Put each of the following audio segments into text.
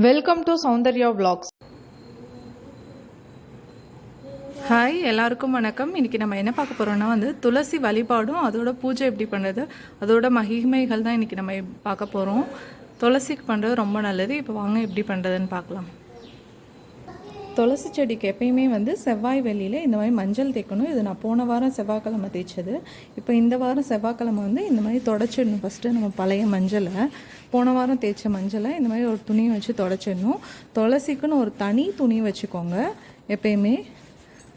Welcome to Soundarya vlogs. Hi எல்லாருக்கும் வணக்கம். இன்றைக்கி நம்ம என்ன பார்க்க போகிறோம்னா வந்து துளசி வழிபாடும் அதோட பூஜை எப்படி பண்ணுறது அதோட மகிமைகள் தான் இன்றைக்கி நம்ம பார்க்க போகிறோம் துளசிக்கு பண்ணுறது ரொம்ப நல்லது. இப்போ வாங்க எப்படி பண்ணுறதுன்னு பார்க்கலாம். துளசி செடிக்கு எப்பயுமே வந்து செவ்வாய் வெளியில் இந்த மாதிரி மஞ்சள் தேய்க்கணும். இது நான் போன வாரம் செவ்வாய்க்கிழமை தேய்ச்சது. இப்போ இந்த வாரம் செவ்வாய்க்கிழமை வந்து இந்த மாதிரி தொடச்சிடணும். ஃபஸ்ட்டு நம்ம பழைய மஞ்சளை போன வாரம் தேய்ச்ச மஞ்சளை இந்த மாதிரி ஒரு துணியை வச்சு தொடச்சிடணும். துளசிக்குன்னு ஒரு தனி துணி வச்சுக்கோங்க எப்பயுமே.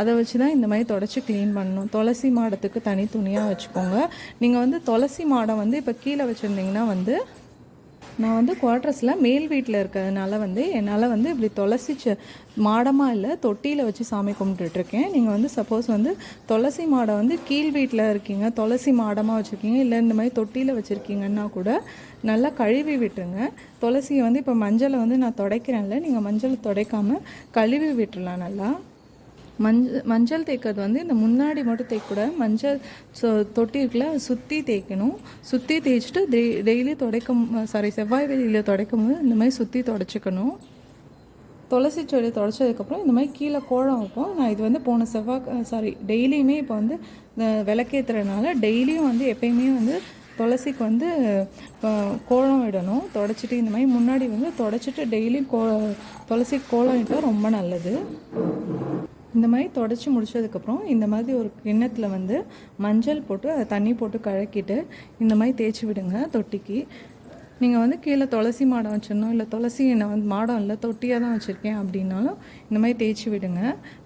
அதை வச்சு தான் இந்த மாதிரி தொடச்சி க்ளீன் பண்ணணும். துளசி மாடத்துக்கு தனி துணியாக வச்சுக்கோங்க. நீங்கள் வந்து துளசி மாடம் வந்து இப்போ கீழே வச்சுருந்தீங்கன்னா வந்து நான் வந்து குவார்ட்டர்ஸில் மேல் வீட்டில் இருக்கிறதுனால வந்து என்னால் வந்து இப்படி துளசி மாடமாக இல்லை தொட்டியில் வச்சு சாமி கும்பிட்டுட்ருக்கேன். நீங்கள் வந்து சப்போஸ் வந்து துளசி மாடம் வந்து கீழ் வீட்டில் இருக்கீங்க துளசி மாடமாக வச்சுருக்கீங்க இல்லை இந்த மாதிரி தொட்டியில் வச்சுருக்கீங்கன்னா கூட நல்லா கழுவி விட்டுருங்க. துளசியை வந்து இப்போ மஞ்சளை வந்து நான் துடைக்கிறேன்ல நீங்கள் மஞ்சளை துடைக்காமல் கழுவி விட்டுறலாம் நல்லா. மஞ்சள் மஞ்சள் தேய்க்கிறது வந்து இந்த முன்னாடி மட்டும் தேய்க்கூடாது மஞ்சள் சொ தொட்டி இருக்குல்ல சுற்றி தேய்க்கணும். சுற்றி தேய்ச்சிட்டு டெய் டெய்லி துடைக்கும் சாரி செவ்வாய் வெளியில் துடைக்கும் போது இந்த மாதிரி சுற்றி தொடச்சிக்கணும். துளசி செடி தொடச்சதுக்கப்புறம் இந்த மாதிரி கீழே கோலம் வைப்போம். நான் இது வந்து போன செவ்வாய் சாரி டெய்லியுமே இப்போ வந்து இந்த விளக்கேற்றுறதுனால டெய்லியும் வந்து எப்பயுமே வந்து துளசிக்கு வந்து கோலம் விடணும். தொடச்சிட்டு இந்த மாதிரி முன்னாடி வந்து தொடச்சிட்டு டெய்லியும் கோ துளசிக்கு கோலம் இட்டால் ரொம்ப நல்லது. இந்த மாதிரி தொடச்சி முடிச்சதுக்கப்புறம் இந்த மாதிரி ஒரு கிண்ணத்தில் வந்து மஞ்சள் போட்டு அதை தண்ணி போட்டு கழக்கிட்டு இந்த மாதிரி தேய்ச்சி விடுங்க தொட்டிக்கு. நீங்கள் வந்து கீழே துளசி மாடம் வச்சிடணும் இல்லை துளசி நான் வந்து மாடம் இல்லை தொட்டியாக தான் வச்சுருக்கேன் அப்படின்னாலும் இந்த மாதிரி தேய்ச்சி விடுங்க.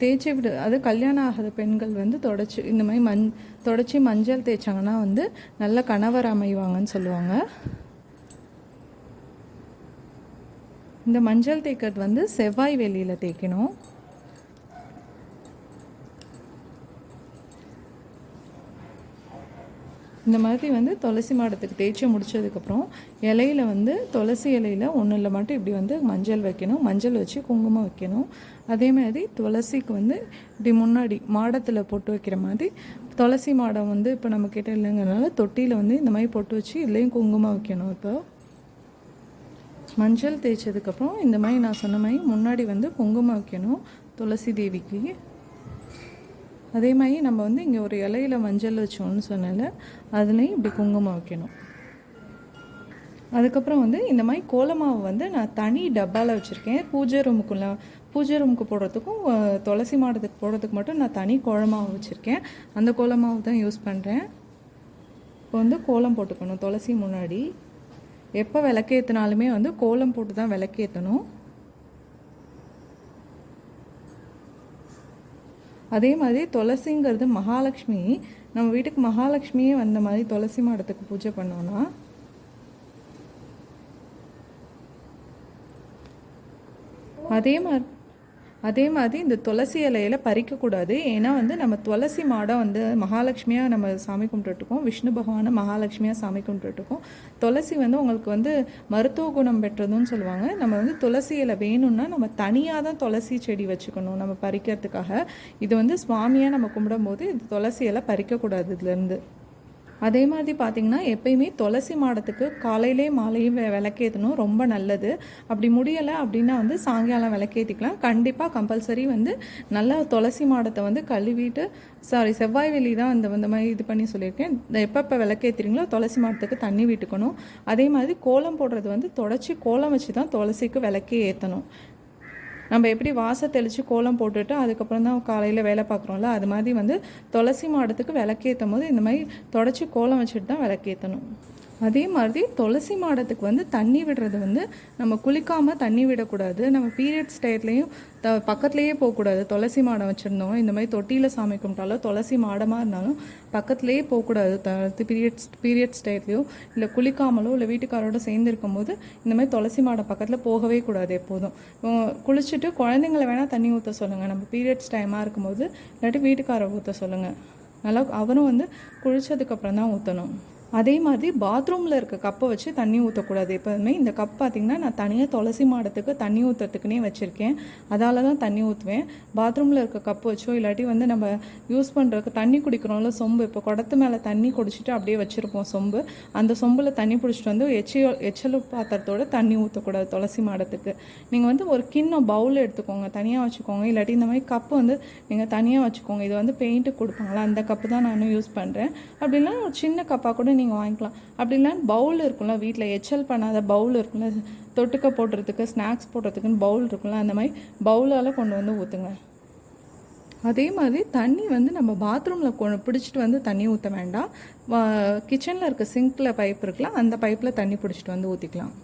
தேய்ச்சி விடு அது கல்யாணம் ஆகாத பெண்கள் வந்து தொடச்சி இந்த மாதிரி மண் தொடச்சி மஞ்சள் தேய்ச்சாங்கன்னா வந்து நல்ல கணவர் அமைவாங்கன்னு சொல்லுவாங்க. இந்த மஞ்சள் தேய்க்கிறது வந்து செவ்வாய் வெளியில் தேய்க்கணும். இந்த மாதிரி வந்து துளசி மாடத்துக்கு தேய்ச்சி முடிச்சதுக்கப்புறம் இலையில வந்து துளசி இலையில ஒன்றில் மட்டும் இப்படி வந்து மஞ்சள் வைக்கணும். மஞ்சள் வச்சு குங்குமம் வைக்கணும். அதே மாதிரி துளசிக்கு வந்து இப்படி முன்னாடி மாடத்தில் போட்டு வைக்கிற மாதிரி துளசி மாடம் வந்து இப்போ நம்ம கிட்ட இல்லைங்கிறனால தொட்டியில் வந்து இந்த மாதிரி போட்டு வச்சு இதுலேயும் குங்குமம் வைக்கணும் இப்போ. மஞ்சள் தேய்ச்சதுக்கப்புறம் இந்த மாதிரி நான் சொன்ன மாதிரி முன்னாடி வந்து குங்குமம் வைக்கணும். துளசி தேவிக்கு. அதே மாதிரி நம்ம வந்து இங்கே ஒரு இலையில மஞ்சள் வச்சோம்னு சொன்னால அதுலேயும் இப்படி குங்குமம் வைக்கணும். அதுக்கப்புறம் வந்து இந்த மாதிரி கோலமாவு வந்து நான் தனி டப்பாவில் வச்சுருக்கேன். பூஜை ரூமுக்குள்ள பூஜை ரூமுக்கு போடுறதுக்கும் துளசி மாடத்துக்கு போடுறதுக்கு மட்டும் நான் தனி கோலமாவு வச்சுருக்கேன். அந்த கோலமாவு தான் யூஸ் பண்ணுறேன் இப்போ வந்து கோலம் போட்டுக்கணும் துளசி முன்னாடி. எப்போ விளக்கேற்றினாலுமே வந்து கோலம் போட்டு தான் விளக்கேற்றணும் அதே மாதிரி துளசிங்கிறது மகாலட்சுமி. நம்ம வீட்டுக்கு மகாலட்சுமியே வந்த மாதிரி துளசி மாடத்துக்கு பூஜை பண்ணோம்னா அதே மாதிரி அதே மாதிரி இந்த துளசி இலையில பறிக்கக்கூடாது. ஏன்னா வந்து நம்ம துளசி மாடம் வந்து மகாலட்சுமியாக நம்ம சாமி கும்பிட்டுருக்கோம் விஷ்ணு பகவானை மகாலட்சுமியாக சாமி கும்பிட்டுருக்கோம் துளசி வந்து உங்களுக்கு வந்து மருத்துவ குணம் பெற்றதுன்னு சொல்லுவாங்க. நம்ம வந்து துளசி இலை வேணும்னா நம்ம தனியாக தான் துளசி செடி வச்சுக்கணும் நம்ம பறிக்கிறதுக்காக. இது வந்து சுவாமியாக நம்ம கும்பிடும்போது இது துளசி இலை பறிக்கக்கூடாது இதுலேருந்து அதே மாதிரி பார்த்தீங்கன்னா எப்பயுமே துளசி மாடத்துக்கு காலையிலே மாலையும் விளக்கேற்றணும் ரொம்ப நல்லது. அப்படி முடியலை அப்படின்னா வந்து சாயங்காலம் விளக்கேற்றிக்கலாம் கண்டிப்பாக கம்பல்சரி வந்து நல்லா துளசி மாடத்தை வந்து கழுவிட்டு சாரி செவ்வாய் வெளி தான் இந்த இந்த மாதிரி இது பண்ணி சொல்லியிருக்கேன். இந்த எப்பப்போ விளக்கேற்றுறீங்களோ துளசி மாடத்துக்கு தண்ணி விட்டுக்கணும். அதே மாதிரி கோலம் போடுறது வந்து தொடச்சி கோலம் வச்சு தான் துளசிக்கு விளக்கே ஏற்றணும் நம்ம எப்படி வாசை தெளித்து கோலம் போட்டுட்டு அதுக்கப்புறம் தான் காலையில் வேலை பார்க்குறோம்ல அது மாதிரி வந்து துளசி மாடத்துக்கு விளக்கேற்றும் போது இந்த மாதிரி தொடச்சி கோலம் வச்சுட்டு தான் விளக்கேற்றணும் அதே மாதிரி துளசி மாடத்துக்கு வந்து தண்ணி விடுறது வந்து நம்ம குளிக்காமல் தண்ணி விடக்கூடாது. நம்ம பீரியட்ஸ் டயத்துலேயும் த பக்கத்துலேயே போகக்கூடாது. துளசி மாடம் வச்சுருந்தோம். இந்த மாதிரி தொட்டியில் சாமி கும்பிட்டாலோ துளசி மாடமாக இருந்தாலும் பக்கத்துலேயே போகக்கூடாது. த பீரியட்ஸ் பீரியட்ஸ் டயத்துலையோ இல்லை குளிக்காமலோ இல்லை வீட்டுக்காரோட சேர்ந்து இருக்கும்போது இந்த மாதிரி துளசி மாடம் பக்கத்தில் போகவே கூடாது எப்போதும். குளிச்சுட்டு குழந்தைங்கள வேணால் தண்ணி ஊற்ற சொல்லுங்கள் நம்ம பீரியட்ஸ் டைமாக இருக்கும்போது இல்லாட்டி வீட்டுக்காரை ஊற்ற சொல்லுங்கள் நல்லா அவரும் வந்து குளிச்சதுக்கப்புறம் தான் ஊற்றணும் அதே மாதிரி பாத்ரூமில் இருக்க கப்பை வச்சு தண்ணி ஊற்றக்கூடாது எப்போதுமே இந்த கப் பார்த்திங்கன்னா நான் தனியாக துளசி மாடத்துக்கு தண்ணி ஊற்றுறதுக்குனே வச்சுருக்கேன். அதால தான் தண்ணி ஊற்றுவேன் பாத்ரூமில் இருக்க கப்பு வச்சோ இல்லாட்டி வந்து நம்ம யூஸ் பண்ணுறதுக்கு தண்ணி குடிக்கிறோம்ல சொம்பு. இப்போ குடத்து மேலே தண்ணி குடிச்சிட்டு அப்படியே வச்சுருப்போம் சொம்பு. அந்த சொம்பில் தண்ணி பிடிச்சிட்டு வந்து எச்சியோ எச்சல் பாத்திரத்தோட தண்ணி ஊற்றக்கூடாது துளசி மாடத்துக்கு. நீங்கள் வந்து ஒரு கிண்ணம் பவுல் எடுத்துக்கோங்க. தனியாக வச்சுக்கோங்க. இல்லாட்டி இந்த மாதிரி கப்பு வந்து நீங்கள் தனியாக வச்சுக்கோங்க. இது வந்து பெயிண்ட்டுக்கு கொடுப்பாங்களா அந்த கப்பு தான் நானும் யூஸ் பண்ணுறேன் அப்படின்னா ஒரு சின்ன கப்பாக கூட நீங்கள் வாங்கிக்கலாம். அப்படி இல்லைன்னா பவுல் இருக்கும்ல வீட்டில் எச்சல் பண்ணாத பவுல் இருக்கும்ல தொட்டுக்க போடுறதுக்கு ஸ்நாக்ஸ் போடுறதுக்குன்னு பவுல் இருக்கும்ல அந்த மாதிரி பவுலால் கொண்டு வந்து ஊற்றுங்க அதே மாதிரி தண்ணி வந்து நம்ம பாத்ரூமில் கொ பிடிச்சிட்டு வந்து தண்ணி ஊற்ற வேண்டாம். கிச்சனில் இருக்க சிங்க்கில் பைப் இருக்குல்ல அந்த பைப்பில் தண்ணி பிடிச்சிட்டு வந்து ஊற்றிக்கலாம்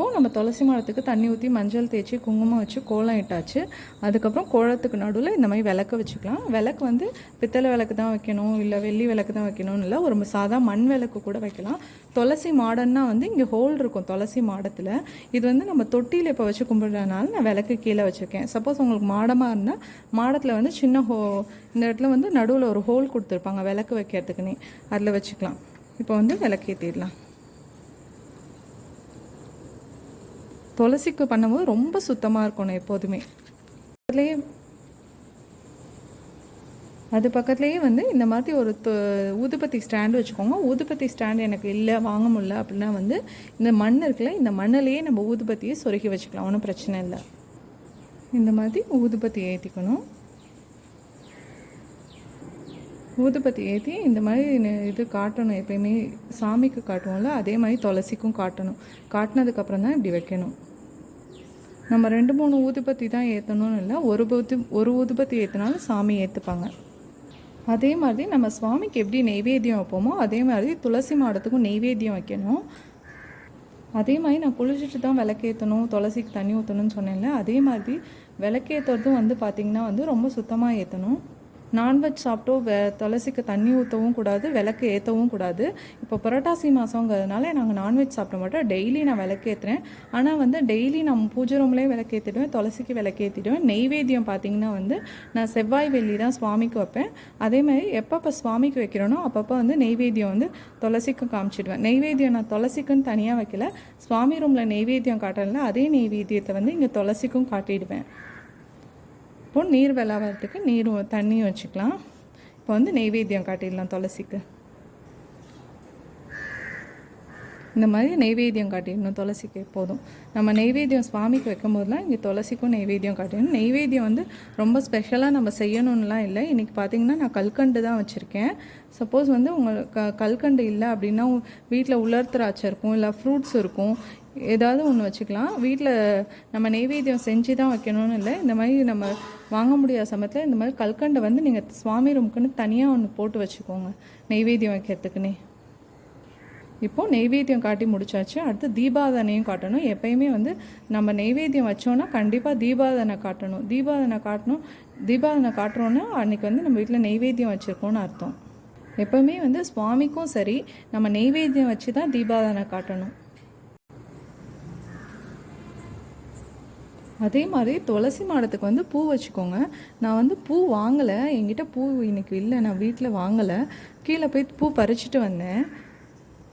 இப்போ நம்ம துளசி மரத்துக்கு தண்ணி ஊற்றி மஞ்சள் தேய்ச்சி குங்குமம் வச்சு கோலம் இட்டாச்சு. அதுக்கப்புறம் கோலத்துக்கு நடுவில் இந்த மாதிரி விளக்கு வச்சுக்கலாம். விளக்கு வந்து பித்தளை விளக்கு தான் வைக்கணும் இல்லை வெள்ளி விளக்கு தான் வைக்கணும்னு இல்லை ஒரு சாதா மண் விளக்கு கூட வைக்கலாம். துளசி மாடன்னா வந்து இங்கே ஹோல் இருக்கும் துளசி மாடத்தில். இது வந்து நம்ம தொட்டியில் இப்போ வச்சு கும்பிட்றதுனால நான் விளக்கு கீழே வச்சுருக்கேன். சப்போஸ் உங்களுக்கு மாடமாக இருந்தால் மாடத்தில் வந்து சின்ன ஹோ இந்த இடத்துல வந்து நடுவில் ஒரு ஹோல் கொடுத்துருப்பாங்க விளக்கு வைக்கிறதுக்குன்னே. அதில் வச்சுக்கலாம். இப்போ வந்து விளக்கேற்றிடலாம் துளசிக்கு பண்ணும்போது ரொம்ப சுத்தமாக இருக்கணும் எப்போதுமே. அதுலேயே அது பக்கத்துலேயே வந்து இந்த மாதிரி ஒரு ஊதுபத்தி ஸ்டாண்டு வச்சுக்கோங்க. ஊதுபத்தி ஸ்டாண்டு எனக்கு இல்லை வாங்க முடியல அப்படின்னா வந்து இந்த மண் இருக்குல்ல இந்த மண்ணிலேயே நம்ம ஊதுபத்தியை சொருகி வச்சுக்கலாம். ஒன்றும் பிரச்சனை இல்லை. இந்த மாதிரி ஊதுபத்தி ஏற்றிக்கணும் ஊதுபத்தி ஏற்றி இந்த மாதிரி இது காட்டணும். எப்பயுமே சாமிக்கு காட்டுவோம்ல அதே மாதிரி துளசிக்கும் காட்டணும். காட்டினதுக்கப்புறம் தான் இப்படி வைக்கணும். நம்ம ரெண்டு மூணு ஊதுபத்தி தான் ஏற்றணும்னு இல்லை. ஒரு ஊத்து ஒரு ஊதுபத்தி ஏற்றினாலும் சாமி ஏற்றுப்பாங்க அதே மாதிரி நம்ம சுவாமிக்கு எப்படி நெய்வேத்தியம் வைப்போமோ அதே மாதிரி துளசி மாடத்துக்கும் நெய்வேத்தியம் வைக்கணும். அதே மாதிரி நான் குளிச்சுட்டு தான் விளக்கேற்றணும் துளசிக்கு தண்ணி ஊற்றணும்னு சொன்னேன்ல. அதே மாதிரி விளக்கேற்றுறதும் வந்து பார்த்திங்கன்னா வந்து ரொம்ப சுத்தமாக ஏற்றணும் நான்வெஜ் சாப்பிட்டோ வெ துளசிக்கு தண்ணி ஊற்றவும் கூடாது விளக்கு ஏற்றவும் கூடாது. இப்போ புரட்டாசி மாதங்கிறதுனால நாங்கள் நான்வெஜ் சாப்பிட மாட்டோம். டெய்லி நான் விளக்கு ஏற்றுறேன் ஆனால் வந்து டெய்லி நம்ம பூஜை ரூம்லேயே விளக்கேற்றிடுவேன் துளசிக்கு விளக்கேற்றிடுவேன் நெய்வேத்தியம் பார்த்தீங்கன்னா வந்து நான் செவ்வாய் வெள்ளி தான் சுவாமிக்கு வைப்பேன். அதே மாதிரி எப்பப்போ சுவாமிக்கு வைக்கிறேனோ அப்பப்போ வந்து நெய்வேத்தியம் வந்து துளசிக்கு காமிச்சிடுவேன். நெய்வேத்தியம் நான் துளசிக்குன்னு தனியாக வைக்கல. சுவாமி ரூமில் நெய்வேத்தியம் காட்டல அதே நெய்வேத்தியத்தை வந்து இங்கே துளசிக்கும் காட்டிடுவேன். இப்போ நீர் விளாவறதுக்கு நீர் தண்ணியும் வச்சுக்கலாம். இப்போ வந்து நெய்வேத்தியம் காட்டிடலாம் துளசிக்கு. இந்த மாதிரி நெய்வேத்தியம் காட்டிடணும் துளசிக்கு எப்போதும் நம்ம நெய்வேத்தியம் சுவாமிக்கு வைக்கும் போதெல்லாம் இங்கே துளசிக்கும் நெய்வேத்தியம் காட்டிடணும் நெய்வேத்தியம் வந்து ரொம்ப ஸ்பெஷலாக நம்ம செய்யணும்லாம் இல்லை. இன்றைக்கி பார்த்தீங்கன்னா நான் கல்கண்டு தான் வச்சுருக்கேன். சப்போஸ் வந்து உங்களுக்கு க கல்கண்டு இல்லை அப்படின்னா வீட்டில் உலர் திராட்சை இருக்கும் இல்லை ஃப்ரூட்ஸ் இருக்கும். ஏதாவது ஒன்று வச்சுக்கலாம். வீட்டில் நம்ம நெய்வேத்தியம் செஞ்சு தான் வைக்கணும்னு இல்லை. இந்த மாதிரி நம்ம வாங்க முடியாத சமயத்தில் இந்த மாதிரி கல்கண்டை வந்து நீங்கள் சுவாமி ரூமுக்குன்னு தனியாக ஒன்று போட்டு வச்சுக்கோங்க. நெய்வேத்தியம் வைக்கிறதுக்குன்னே. இப்போது நெய்வேத்தியம் காட்டி முடிச்சாச்சு. அடுத்து தீபாதனையும் காட்டணும். எப்பயுமே வந்து நம்ம நெய்வேத்தியம் வச்சோன்னா கண்டிப்பாக தீபாதனை காட்டணும். தீபாதனை காட்டணும். தீபாதனை காட்டுறோன்னா அன்றைக்கி வந்து நம்ம வீட்டில் நெய்வேத்தியம் வச்சுருக்கோன்னு அர்த்தம். எப்பவுமே வந்து சுவாமிக்கும் சரி. நம்ம நெய்வேத்தியம் வச்சு தான் தீபாதனை காட்டணும். அதே மாதிரி துளசி மாடத்துக்கு வந்து பூ வச்சுக்கோங்க. நான் வந்து பூ வாங்கலை. என்கிட்ட பூ இன்னைக்கு இல்லை. நான் வீட்டில் வாங்கலை. கீழே போய் பூ பறிச்சுட்டு வந்தேன்.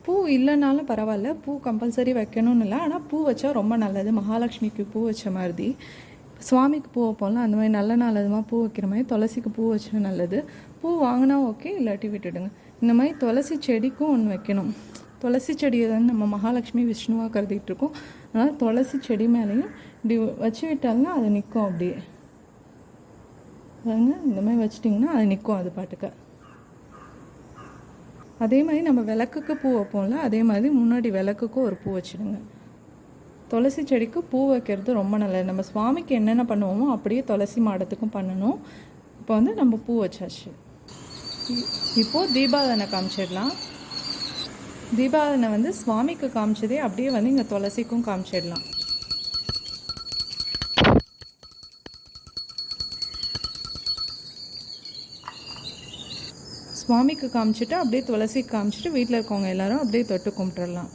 பூ இல்லைனாலும் பரவாயில்ல. பூ கம்பல்சரி வைக்கணும்னு இல்லை. ஆனால் பூ வச்சா ரொம்ப நல்லது. மகாலட்சுமிக்கு பூ வச்ச மாதிரி. சுவாமிக்கு பூ வைப்போம்ல அந்த மாதிரி நல்ல நல்லதுமாக பூ வைக்கிற மாதிரி துளசிக்கு பூ வச்சா நல்லது. பூ வாங்கினா ஓகே இல்லாட்டி விட்டுடுங்க. இந்த மாதிரி துளசி செடிக்கும் ஒன்று வைக்கணும். துளசி செடியை தான் நம்ம மகாலட்சுமி விஷ்ணுவாக கருதிட்டு இருக்கோம் அதனால் துளசி செடி மேலேயும் இப்படி வச்சு விட்டாலும் அது நிற்கும் அப்படியே. பாருங்க இந்த மாதிரி வச்சிட்டிங்கன்னா அது நிற்கும் அது பாட்டுக்கு. அதே மாதிரி நம்ம விளக்குக்கு பூ வைப்போம்ல அதே மாதிரி முன்னாடி விளக்குக்கும் ஒரு பூ வச்சுடுங்க. துளசி செடிக்கு பூ வைக்கிறது ரொம்ப நல்லது. நம்ம சுவாமிக்கு என்னென்ன பண்ணுவோமோ அப்படியே துளசி மாடத்துக்கும் பண்ணணும். இப்போ வந்து நம்ம பூ வச்சாச்சு. இப்போது தீபாவளி தீபாவளனை காமிச்சிடலாம். தீபாவளனை வந்து சுவாமிக்கு காமிச்சதே அப்படியே வந்து இங்கே துளசிக்கும் காமிச்சிடலாம். சுவாமிக்கு காமிச்சிட்டு அப்படியே துளசிக்கு காமிச்சிட்டு வீட்டில் இருக்கவங்க எல்லாரும் அப்படியே தொட்டு கும்பிட்டுடலாம்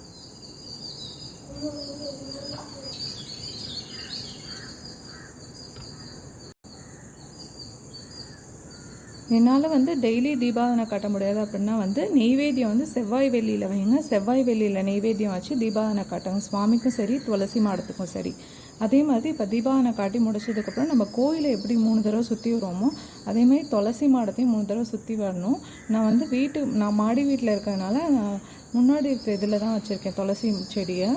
என்னால் வந்து டெய்லி தீபாவளை காட்ட முடியாது அப்படின்னா வந்து நெய்வேத்தியம் வந்து செவ்வாய் வெள்ளியில் வைங்க. செவ்வாய் வெள்ளியில் நெய்வேத்தியம் வச்சு தீபாவளை காட்டுங்க. சுவாமிக்கும் சரி துளசி மாடத்துக்கும் சரி. அதே மாதிரி இப்போ தீபாவளை காட்டி முடிச்சதுக்கப்புறம் நம்ம கோயிலை எப்படி மூணு தடவை சுற்றி வருவோமோ அதே மாதிரி துளசி மாடத்தையும் மூணு தடவை சுற்றி வரணும். நான் வந்து வீட்டு நான் மாடி வீட்டில் இருக்கிறதுனால நான் முன்னாடி இருக்க இதில் தான் வச்சுருக்கேன் துளசி செடியை.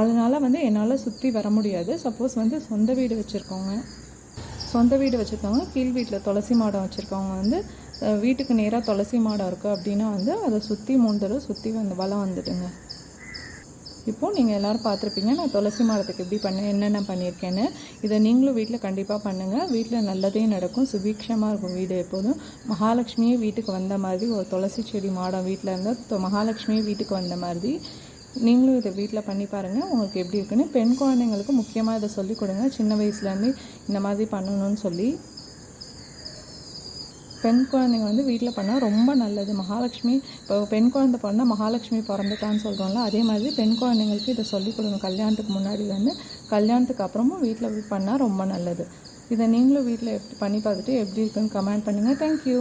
அதனால் வந்து என்னால் சுற்றி வர முடியாது. சப்போஸ் வந்து சொந்த வீடு வச்சுருக்கோங்க. சொந்த வீடு வச்சுருக்கவங்க கீழ் வீட்டில் துளசி மாடம் வச்சுருக்கவங்க வந்து வீட்டுக்கு நேராக துளசி மாடம் இருக்குது அப்படின்னா வந்து அதை சுற்றி மூணு தடவை சுற்றி வந்து வளம் வந்துடுங்க. இப்போது நீங்கள் எல்லோரும் பார்த்துருப்பீங்க நான் துளசி மாடத்துக்கு எப்படி பண்ணேன் என்னென்ன பண்ணியிருக்கேன்னு. இதை நீங்களும் வீட்டில் கண்டிப்பாக பண்ணுங்கள் வீட்டில் நல்லதே நடக்கும் சுபீக்ஷமாக இருக்கும் வீடு எப்போதும். மகாலட்சுமியே வீட்டுக்கு வந்த மாதிரி ஒரு துளசி செடி மாடம் வீட்டில் இருந்தால் மகாலட்சுமியே வீட்டுக்கு வந்த மாதிரி. நீங்களும் இதை வீட்டில் பண்ணி பாருங்கள் உங்களுக்கு எப்படி இருக்குன்னு பெண் குழந்தைங்களுக்கு முக்கியமாக இதை சொல்லிக் கொடுங்க. சின்ன வயசுலேருந்து இந்த மாதிரி பண்ணணும்னு சொல்லி. பெண் குழந்தைங்க வந்து வீட்டில் பண்ணால் ரொம்ப நல்லது. மகாலட்சுமி இப்போ பெண் குழந்தை பிறந்தால் மகாலட்சுமி பிறந்துட்டான்னு சொல்கிறோம்ல அதே மாதிரி பெண் குழந்தைங்களுக்கு இதை சொல்லிக் கொடுங்க. கல்யாணத்துக்கு முன்னாடி வந்து கல்யாணத்துக்கு அப்புறமும் வீட்டில் பண்ணால் ரொம்ப நல்லது. இதை நீங்களும் வீட்டில் எப்படி பண்ணி பார்த்துட்டு எப்படி இருக்குன்னு கமெண்ட் பண்ணுங்கள் தேங்க்யூ